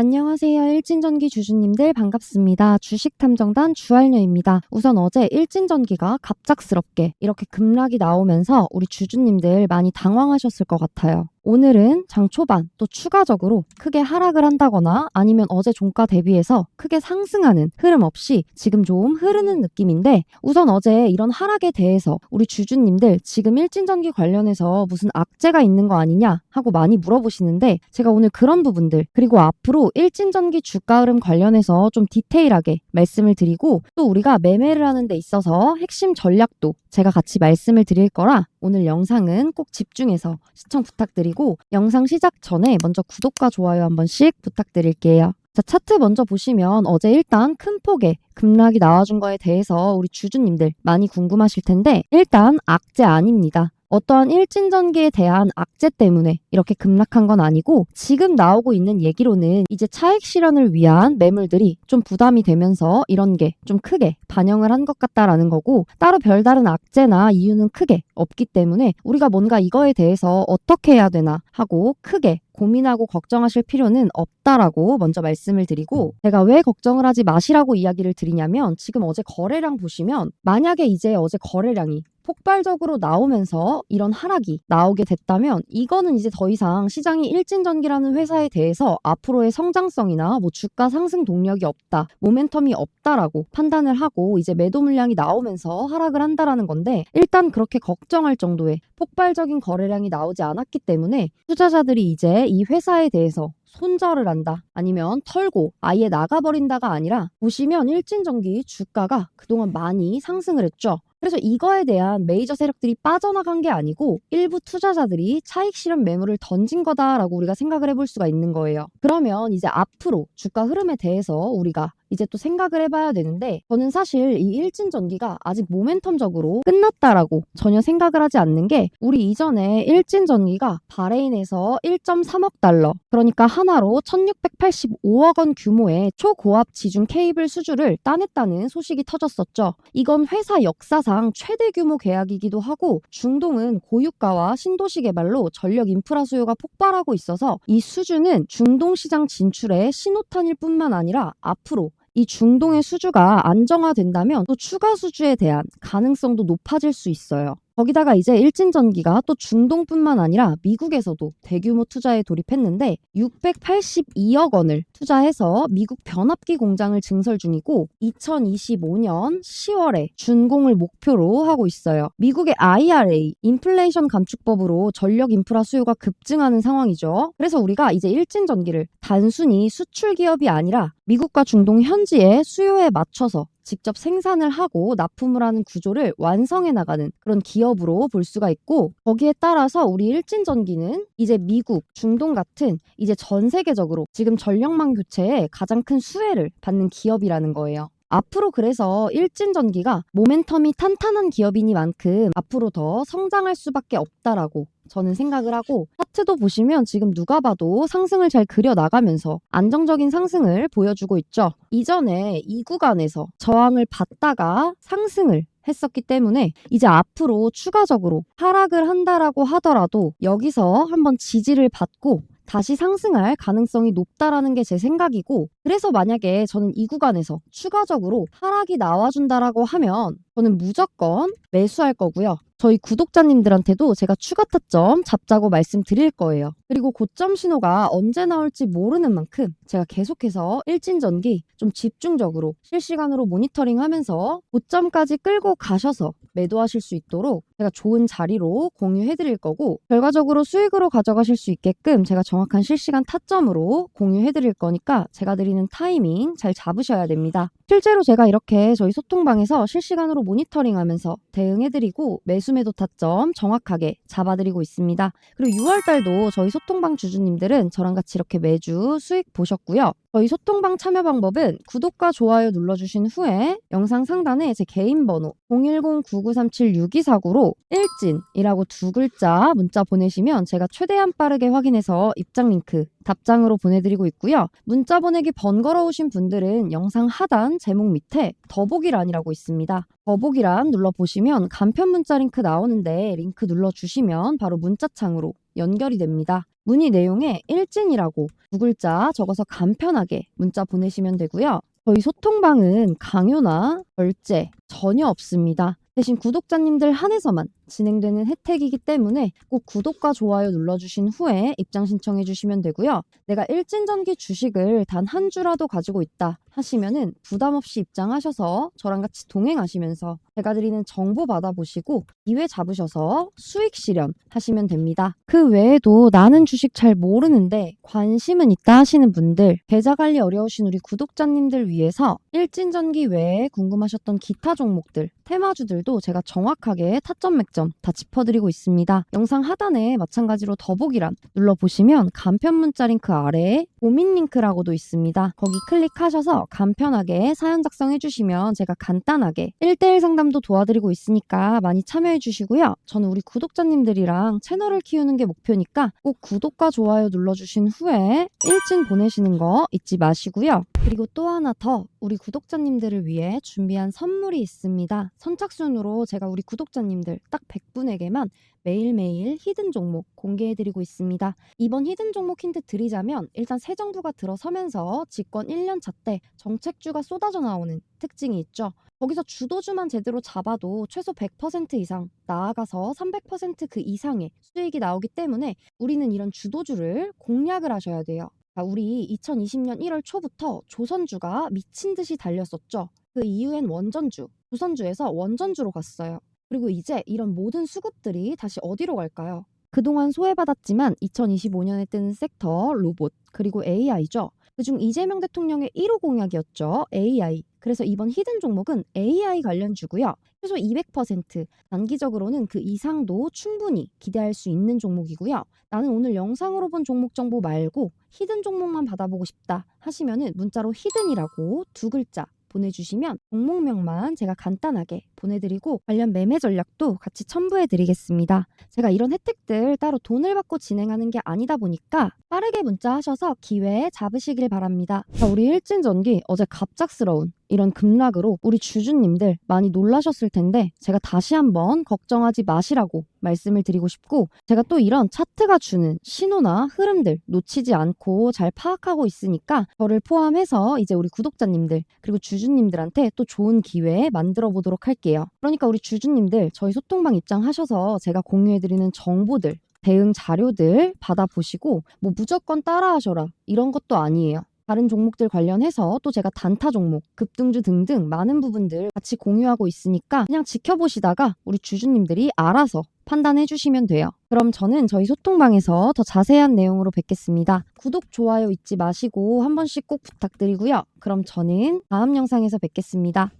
안녕하세요. 일진전기 주주님들 반갑습니다. 주식탐정단 주할녀입니다. 우선 어제 일진전기가 갑작스럽게 이렇게 급락이 나오면서 우리 주주님들 많이 당황하셨을 것 같아요. 오늘은 장 초반 또 추가적으로 크게 하락을 한다거나 아니면 어제 종가 대비해서 크게 상승하는 흐름 없이 지금 좀 흐르는 느낌인데 우선 어제 이런 하락에 대해서 우리 주주님들 지금 일진전기 관련해서 무슨 악재가 있는 거 아니냐 하고 많이 물어보시는데 제가 오늘 그런 부분들 그리고 앞으로 일진전기 주가 흐름 관련해서 좀 디테일하게 말씀을 드리고 또 우리가 매매를 하는 데 있어서 핵심 전략도 제가 같이 말씀을 드릴 거라 오늘 영상은 꼭 집중해서 시청 부탁드리고 영상 시작 전에 먼저 구독과 좋아요 한 번씩 부탁드릴게요. 자, 차트 먼저 보시면 어제 일단 큰 폭의 급락이 나와준 거에 대해서 우리 주주님들 많이 궁금하실 텐데 일단 악재 아닙니다. 어떠한 일진전기에 대한 악재 때문에 이렇게 급락한 건 아니고 지금 나오고 있는 얘기로는 이제 차익 실현을 위한 매물들이 좀 부담이 되면서 이런 게 좀 크게 반영을 한 것 같다라는 거고 따로 별다른 악재나 이유는 크게 없기 때문에 우리가 뭔가 이거에 대해서 어떻게 해야 되나 하고 크게 고민하고 걱정하실 필요는 없다라고 먼저 말씀을 드리고 제가 왜 걱정을 하지 마시라고 이야기를 드리냐면 지금 어제 거래량 보시면 만약에 이제 어제 거래량이 폭발적으로 나오면서 이런 하락이 나오게 됐다면 이거는 이제 더 이상 시장이 일진전기라는 회사에 대해서 앞으로의 성장성이나 뭐 주가 상승 동력이 없다, 모멘텀이 없다라고 판단을 하고 이제 매도 물량이 나오면서 하락을 한다라는 건데 일단 그렇게 걱정할 정도의 폭발적인 거래량이 나오지 않았기 때문에 투자자들이 이제 이 회사에 대해서 손절을 한다 아니면 털고 아예 나가버린다가 아니라 보시면 일진전기 주가가 그동안 많이 상승을 했죠. 그래서 이거에 대한 메이저 세력들이 빠져나간 게 아니고 일부 투자자들이 차익 실현 매물을 던진 거다라고 우리가 생각을 해볼 수가 있는 거예요. 그러면 이제 앞으로 주가 흐름에 대해서 우리가 이제 또 생각을 해봐야 되는데 저는 사실 이 일진 전기가 아직 모멘텀적으로 끝났다라고 전혀 생각을 하지 않는 게 우리 이전에 일진 전기가 바레인에서 1.3억 달러 그러니까 하나로 1685억 원 규모의 초고압 지중 케이블 수주를 따냈다는 소식이 터졌었죠. 이건 회사 역사상 최대 규모 계약이기도 하고 중동은 고유가와 신도시 개발로 전력 인프라 수요가 폭발하고 있어서 이 수주는 중동 시장 진출의 신호탄일 뿐만 아니라 앞으로 이 중동의 수주가 안정화된다면 또 추가 수주에 대한 가능성도 높아질 수 있어요. 거기다가 이제 일진전기가 또 중동뿐만 아니라 미국에서도 대규모 투자에 돌입했는데 682억 원을 투자해서 미국 변압기 공장을 증설 중이고 2025년 10월에 준공을 목표로 하고 있어요. 미국의 IRA, 인플레이션 감축법으로 전력 인프라 수요가 급증하는 상황이죠. 그래서 우리가 이제 일진전기를 단순히 수출 기업이 아니라 미국과 중동 현지의 수요에 맞춰서 직접 생산을 하고 납품을 하는 구조를 완성해 나가는 그런 기업으로 볼 수가 있고 거기에 따라서 우리 일진전기는 이제 미국, 중동 같은 이제 전 세계적으로 지금 전력망 교체에 가장 큰 수혜를 받는 기업이라는 거예요. 앞으로 그래서 일진전기가 모멘텀이 탄탄한 기업이니만큼 앞으로 더 성장할 수밖에 없다라고 저는 생각을 하고 차트도 보시면 지금 누가 봐도 상승을 잘 그려 나가면서 안정적인 상승을 보여주고 있죠. 이전에 이 구간에서 저항을 받다가 상승을 했었기 때문에 이제 앞으로 추가적으로 하락을 한다라고 하더라도 여기서 한번 지지를 받고 다시 상승할 가능성이 높다라는 게 제 생각이고 그래서 만약에 저는 이 구간에서 추가적으로 하락이 나와준다라고 하면 저는 무조건 매수할 거고요. 저희 구독자님들한테도 제가 추가 타점 잡자고 말씀드릴 거예요. 그리고 고점 신호가 언제 나올지 모르는 만큼 제가 계속해서 일진전기 좀 집중적으로 실시간으로 모니터링 하면서 고점까지 끌고 가셔서 매도하실 수 있도록 제가 좋은 자리로 공유해 드릴 거고 결과적으로 수익으로 가져가실 수 있게끔 제가 정확한 실시간 타점으로 공유해 드릴 거니까 제가 드리는 타이밍 잘 잡으셔야 됩니다. 실제로 제가 이렇게 저희 소통방에서 실시간으로 모니터링 하면서 대응해 드리고 매수 매도 타점 정확하게 잡아 드리고 있습니다. 그리고 6월 달도 저희 소통방 주주님들은 저랑 같이 이렇게 매주 수익 보셨고요. 저희 소통방 참여 방법은 구독과 좋아요 눌러주신 후에 영상 상단에 제 개인 번호 010-9937-6249로 일진이라고 두 글자 문자 보내시면 제가 최대한 빠르게 확인해서 입장 링크 답장으로 보내드리고 있고요. 문자 보내기 번거로우신 분들은 영상 하단 제목 밑에 더보기란이라고 있습니다. 더보기란 눌러보시면 간편 문자 링크 나오는데 링크 눌러주시면 바로 문자창으로 연결이 됩니다. 문의 내용에 일진이라고 두 글자 적어서 간편하게 문자 보내시면 되고요. 저희 소통방은 강요나 결제 전혀 없습니다. 대신 구독자님들 한해서만 진행되는 혜택이기 때문에 꼭 구독과 좋아요 눌러주신 후에 입장 신청해 주시면 되고요. 내가 일진전기 주식을 단 한 주라도 가지고 있다 하시면은 부담 없이 입장하셔서 저랑 같이 동행하시면서 제가 드리는 정보 받아보시고 기회 잡으셔서 수익 실현 하시면 됩니다. 그 외에도 나는 주식 잘 모르는데 관심은 있다 하시는 분들 계좌 관리 어려우신 우리 구독자님들 위해서 일진전기 외에 궁금하셨던 기타 종목들 테마주들도 제가 정확하게 타점 맥점 다 짚어드리고 있습니다. 영상 하단에 마찬가지로 더보기란 눌러보시면 간편 문자 링크 아래에 고민 링크라고도 있습니다. 거기 클릭하셔서 간편하게 사연 작성해 주시면 제가 간단하게 1대1 상담도 도와드리고 있으니까 많이 참여해 주시고요. 저는 우리 구독자님들이랑 채널을 키우는 게 목표니까 꼭 구독과 좋아요 눌러주신 후에 일진 보내시는 거 잊지 마시고요. 그리고 또 하나 더 우리 구독자님들을 위해 준비한 선물이 있습니다. 선착순으로 제가 우리 구독자님들 딱 100분에게만 매일매일 히든 종목 공개해드리고 있습니다. 이번 히든 종목 힌트 드리자면 일단 새 정부가 들어서면서 집권 1년 차 때 정책주가 쏟아져 나오는 특징이 있죠. 거기서 주도주만 제대로 잡아도 최소 100% 이상 나아가서 300%그 이상의 수익이 나오기 때문에 우리는 이런 주도주를 공략을 하셔야 돼요. 자, 우리 2020년 1월 초부터 조선주가 미친 듯이 달렸었죠. 그 이후엔 원전주, 조선주에서 원전주로 갔어요. 그리고 이제 이런 모든 수급들이 다시 어디로 갈까요? 그동안 소외받았지만 2025년에 뜨는 섹터 로봇 그리고 AI죠. 그중 이재명 대통령의 1호 공약이었죠. AI. 그래서 이번 히든 종목은 AI 관련 주고요. 최소 200% 단기적으로는 그 이상도 충분히 기대할 수 있는 종목이고요. 나는 오늘 영상으로 본 종목 정보 말고 히든 종목만 받아보고 싶다 하시면은 문자로 히든이라고 두 글자 보내주시면 종목명만 제가 간단하게 보내드리고 관련 매매 전략도 같이 첨부해 드리겠습니다. 제가 이런 혜택들 따로 돈을 받고 진행하는 게 아니다 보니까 빠르게 문자하셔서 기회에 잡으시길 바랍니다. 자, 우리 일진 전기 어제 갑작스러운 이런 급락으로 우리 주주님들 많이 놀라셨을 텐데 제가 다시 한번 걱정하지 마시라고 말씀을 드리고 싶고 제가 또 이런 차트가 주는 신호나 흐름들 놓치지 않고 잘 파악하고 있으니까 저를 포함해서 이제 우리 구독자님들 그리고 주주님들한테 또 좋은 기회 만들어 보도록 할게요. 그러니까 우리 주주님들 저희 소통방 입장하셔서 제가 공유해드리는 정보들 대응 자료들 받아보시고 뭐 무조건 따라하셔라 이런 것도 아니에요. 다른 종목들 관련해서 또 제가 단타 종목, 급등주 등등 많은 부분들 같이 공유하고 있으니까 그냥 지켜보시다가 우리 주주님들이 알아서 판단해 주시면 돼요. 그럼 저는 저희 소통방에서 더 자세한 내용으로 뵙겠습니다. 구독, 좋아요 잊지 마시고 한 번씩 꼭 부탁드리고요. 그럼 저는 다음 영상에서 뵙겠습니다.